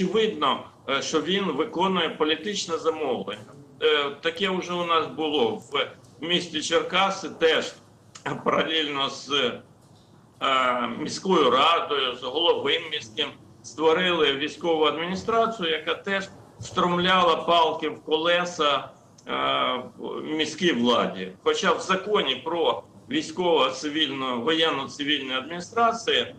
очевидно, е, що він виконує політичне замовлення. Е, Таке вже у нас було в місті Черкаси, теж паралельно з е, міською радою, з головим міським створили військову адміністрацію, яка теж встромляла палки в колеса міській владі. Хоча в законі про військово-цивільну воєнно-цивільну адміністрації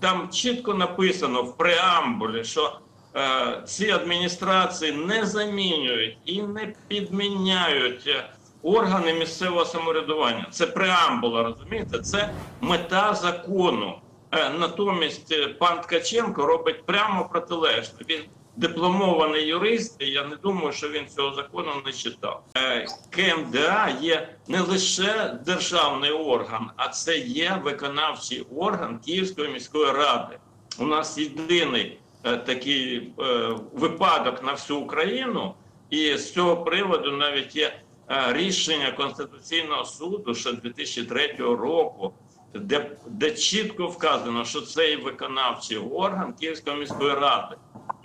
там чітко написано в преамбулі, що е, ці адміністрації не замінюють і не підміняють е, органи місцевого самоврядування. Це преамбула, розумієте? Це мета закону. Е, Натомість е, пан Ткаченко робить прямо протилежне. Він дипломований юрист, і я не думаю, що він цього закону не читав. Е, КМДА є не лише державний орган, а це є виконавчий орган Київської міської ради. У нас єдиний е, такий е, випадок на всю Україну, і з цього приводу навіть є рішення Конституційного суду ще 2003 року, де, де чітко вказано, що цей виконавчий орган Київської міської ради.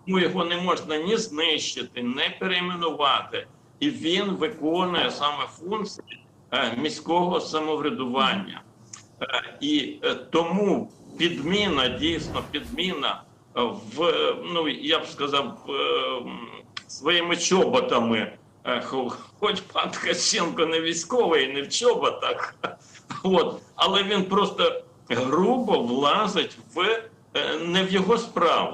Тому його не можна ні знищити, ні перейменувати, і він виконує саме функції е, міського самоврядування. Е, І е, тому підміна, дійсно підміна в ну я б сказав своїми чоботами. Хоч пан Ткаченко не військовий, не в чоботах, от, але він просто грубо влазить в не в його справи.